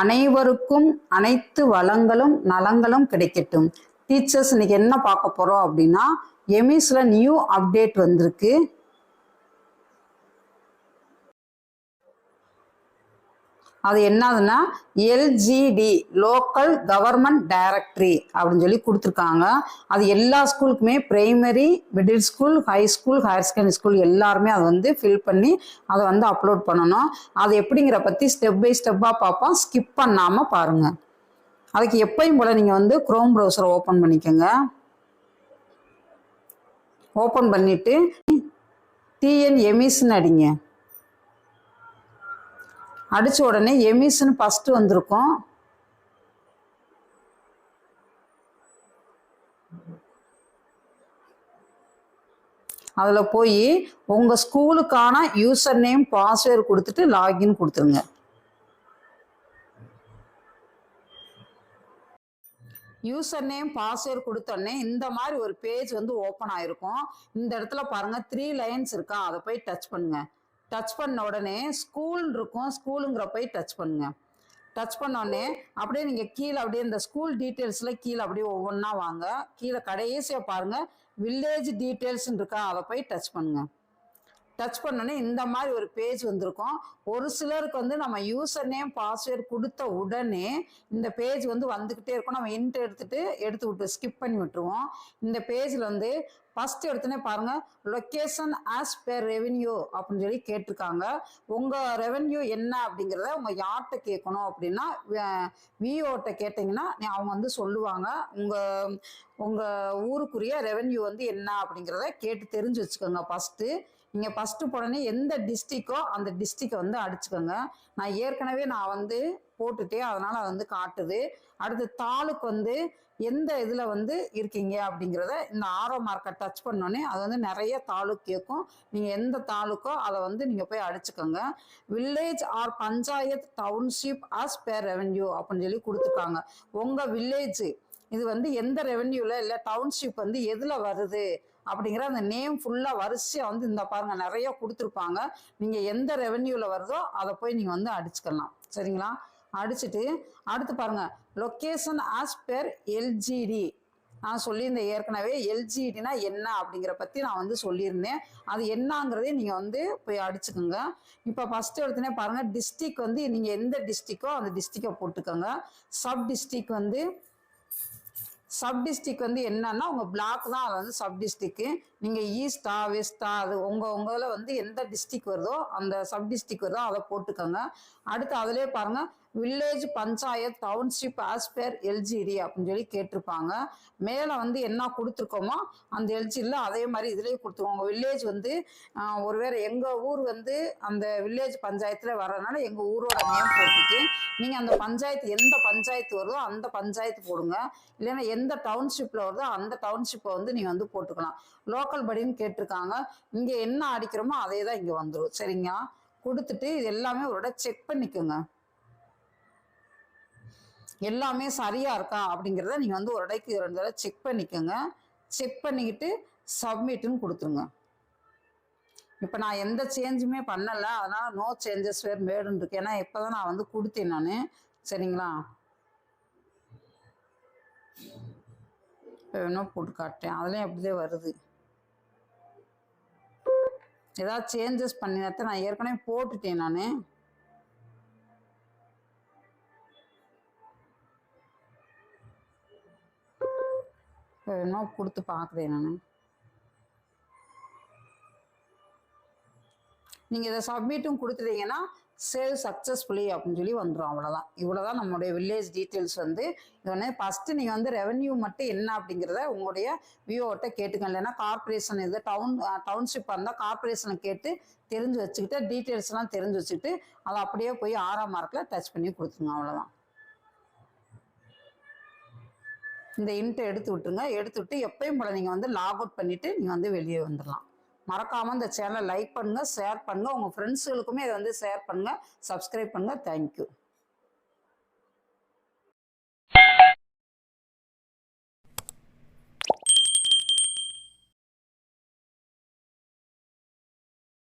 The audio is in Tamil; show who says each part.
Speaker 1: அனைவருக்கும் அனைத்து வளங்களும் நலங்களும் கிடைக்கட்டும். டீச்சர்ஸ் இன்னைக்கு என்ன பார்க்க போறோம் அப்படின்னா எமிஸ்ல நியூ அப்டேட் வந்திருக்கு. அது என்னதுன்னா எல்ஜிடி லோக்கல் கவர்மெண்ட் டைரக்டரி அப்படின்னு சொல்லி கொடுத்துருக்காங்க. அது எல்லா ஸ்கூலுக்குமே primary middle school high school higher secondary school எல்லாருமே அதை வந்து ஃபில் பண்ணி அதை வந்து அப்லோட் பண்ணணும். அது எப்படிங்கிற பற்றி ஸ்டெப் பை ஸ்டெப்பாக பார்ப்போம். ஸ்கிப் பண்ணாமல் பாருங்கள் அதுக்கு எப்பயும் போல் நீங்கள் வந்து குரோம் ப்ரௌசரை ஓப்பன் பண்ணிக்கோங்க. ஓப்பன் பண்ணிவிட்டு டிஎன் எமிஸ்ன்னு அடிங்க. அடித்த உடனே எமிஷன் ஃபஸ்ட்டு வந்திருக்கும். அதில் போய் உங்கள் ஸ்கூலுக்கான யூசர் நேம் பாஸ்வேர்டு கொடுத்துட்டு லாகின் கொடுத்துருங்க. யூசர் நேம் பாஸ்வேர்டு கொடுத்தோடனே இந்த மாதிரி ஒரு பேஜ் வந்து ஓப்பன் ஆயிருக்கும். இந்த இடத்துல பாருங்க த்ரீ லைன்ஸ் இருக்கா? அதை போய் டச் பண்ணுங்க. டச் பண்ண உடனே ஸ்கூல் இருக்கும். ஸ்கூலுங்கிற போய் டச் பண்ணுங்க. டச் பண்ணோடனே அப்படியே நீங்கள் கீழே அப்படியே இந்த ஸ்கூல் டீட்டெயில்ஸில் கீழே அப்படியே ஒவ்வொன்றா வாங்க. கீழே கடைசியாக பாருங்கள் வில்லேஜ் டீட்டெயில்ஸ்ன்னு இருக்கா? அதை போய் டச் பண்ணுங்க. டச் பண்ணோன்னே இந்த மாதிரி ஒரு பேஜ் வந்திருக்கும். ஒரு சிலருக்கு வந்து நம்ம யூசர் நேம் பாஸ்வேர்டு கொடுத்த உடனே இந்த பேஜ் வந்து வந்துக்கிட்டே இருக்கும். நம்ம இன்ட் எடுத்துட்டு எடுத்து விட்டு ஸ்கிப் பண்ணி விட்டுருவோம். இந்த பேஜில் வந்து ஃபர்ஸ்ட் எடுத்துனே பாருங்க. லொக்கேஷன் ஆஸ் பெர் ரெவென்யூ அப்படின்னு சொல்லி கேட்டிருக்காங்க. உங்கள் ரெவென்யூ என்ன அப்படிங்கிறத உங்க யார்கிட்ட கேட்கணும் அப்படின்னா விஓட்ட கேட்டிங்கன்னா அவங்க வந்து சொல்லுவாங்க. உங்கள் உங்கள் ஊருக்குரிய ரெவென்யூ வந்து என்ன அப்படிங்கிறத கேட்டு தெரிஞ்சு வச்சுக்கோங்க ஃபஸ்ட்டு நீங்கள் ஃபஸ்ட்டு போடனே எந்த டிஸ்ட்ரிக்கோ அந்த டிஸ்ட்ரிக்கை வந்து அடிச்சுக்கோங்க. நான் ஏற்கனவே நான் வந்து போட்டுட்டே அதனால் அது வந்து காட்டுது. அடுத்து தாளுக்கு வந்து எந்த இதில் வந்து இருக்கீங்க அப்படிங்கிறத இந்த ஆரோ மார்க்கை டச் பண்ணோன்னே அது வந்து நிறைய தாலுக் கேட்கும் நீங்கள் எந்த தாலுக்கோ அதை வந்து நீங்கள் போய் அடிச்சுக்கோங்க. Village or panchayat township as per revenue அப்படின்னு சொல்லி கொடுத்துருக்காங்க. உங்கள் வில்லேஜ் இது வந்து எந்த ரெவென்யூவில் இல்லை டவுன்ஷிப் வந்து எதில் வருது அப்படிங்கிற அந்த நேம் ஃபுல்லாக வரிசையாக வந்து இந்த பாருங்க நிறைய கொடுத்துருப்பாங்க. நீங்கள் எந்த ரெவென்யூவில் வருதோ அதை போய் நீங்கள் வந்து அடிச்சுக்கலாம். சரிங்களா? அடிச்சுட்டு அடுத்து பாருங்க. லொக்கேஷன் ஆஸ் பெர் எல்ஜிடி நான் சொல்லியிருந்தேன் ஏற்கனவே எல்ஜிடினா என்ன அப்படிங்கிற பற்றி நான் வந்து சொல்லியிருந்தேன். அது என்னங்கிறதே நீங்கள் வந்து போய் அடிச்சுக்கோங்க. இப்போ ஃபஸ்ட்டு எடுத்துனே பாருங்கள் டிஸ்ட்ரிக் வந்து நீங்கள் எந்த டிஸ்ட்ரிக்கோ அந்த டிஸ்ட்ரிக்கை போட்டுக்கோங்க. சப் டிஸ்ட்ரிக் வந்து சப் டிஸ்ட்ரிக் வந்து என்னன்னா உங்கள் பிளாக் தான் அது வந்து சப் டிஸ்ட்ரிக்கு நீங்கள் ஈஸ்டா வெஸ்டா அது உங்கள் உங்களில் வந்து எந்த டிஸ்ட்ரிக் வருதோ அந்த சப் டிஸ்ட்ரிக் வருதோ அதை போட்டுக்கோங்க. அடுத்து அதிலே பாருங்கள் village panchayat township as per LG LGD அப்படின்னு சொல்லி கேட்டிருப்பாங்க. மேலே வந்து என்ன கொடுத்துருக்கோமோ அந்த எல்ஜியில் அதே மாதிரி இதுலேயே கொடுத்துருவோம் உங்கள் வில்லேஜ் வந்து ஒருவேளை எங்கள் ஊர் வந்து அந்த வில்லேஜ் பஞ்சாயத்தில் வர்றதுனால எங்கள் ஊரோட நேம் போட்டுட்டு நீங்கள் அந்த பஞ்சாயத்து எந்த பஞ்சாயத்து வருதோ அந்த பஞ்சாயத்து போடுங்க. இல்லைன்னா எந்த டவுன்ஷிப்பில் வருதோ அந்த டவுன்ஷிப்பை வந்து நீங்கள் வந்து போட்டுக்கலாம். லோக்கல் படின்னு கேட்டிருக்காங்க. இங்கே என்ன அடிக்கிறோமோ அதே தான் இங்கே வந்துடும் சரிங்களா? கொடுத்துட்டு இது எல்லாமே ஒரு செக் பண்ணிக்கோங்க. எல்லாமே சரியா இருக்கா அப்படிங்கிறத நீங்கள் வந்து ஒரு இடைக்கு ரெண்டு தடவை செக் பண்ணிக்கோங்க. செக் பண்ணிக்கிட்டு சப்மிட்னு கொடுத்துருங்க. இப்போ நான் எந்த சேஞ்சுமே பண்ணலை. அதனால் நோ சேஞ்சஸ் வேர் மேடுன்னு இருக்கு. ஏன்னா இப்போ தான் நான் வந்து கொடுத்தேன் நான். சரிங்களா? இப்போ வேணும் போட்டு காட்டேன் அதுலேயும் அப்படியே வருது. ஏதாவது சேஞ்சஸ் பண்ணினத்தை நான் ஏற்கனவே போட்டுட்டேன் நான். வேணும் கொடுத்து பார்க்குறேன் நான். நீங்கள் இதை சப்மிட்டும் கொடுத்துட்டீங்கன்னா சேவ் சக்ஸஸ்ஃபுல்லி அப்படின்னு சொல்லி வந்துடும் அவ்வளோதான் இவ்வளோதான் நம்மளுடைய வில்லேஜ் டீட்டெயில்ஸ் வந்து. இது வந்து ஃபஸ்ட்டு நீங்கள் வந்து ரெவன்யூ மட்டும் என்ன அப்படிங்கிறத உங்களுடைய விஓட்ட கேட்டுக்கங்க. இல்லைன்னா கார்பரேஷன் இது டவுன் டவுன்ஷிப்பாக இருந்தால் கார்பரேஷனை கேட்டு தெரிஞ்சு வச்சுக்கிட்டு டீட்டெயில்ஸ்லாம் தெரிஞ்சு வச்சுக்கிட்டு அதை அப்படியே போய் ஆறாம் மார்க்கில் டச் பண்ணி கொடுத்துருங்க அவ்வளோதான் இந்த இன்ட்டை எடுத்து விட்டுருங்க. எடுத்து விட்டு எப்பயும் போல நீங்கள் வந்து லாக் அவுட் பண்ணிவிட்டு நீங்கள் வந்து வெளியே வந்துடலாம் மறக்காமல் இந்த சேனலை லைக் பண்ணுங்கள் ஷேர் பண்ணுங்கள் உங்கள் ஃப்ரெண்ட்ஸுகளுக்குமே இதை வந்து ஷேர் பண்ணுங்கள் சப்ஸ்கிரைப் பண்ணுங்கள் தேங்க்யூ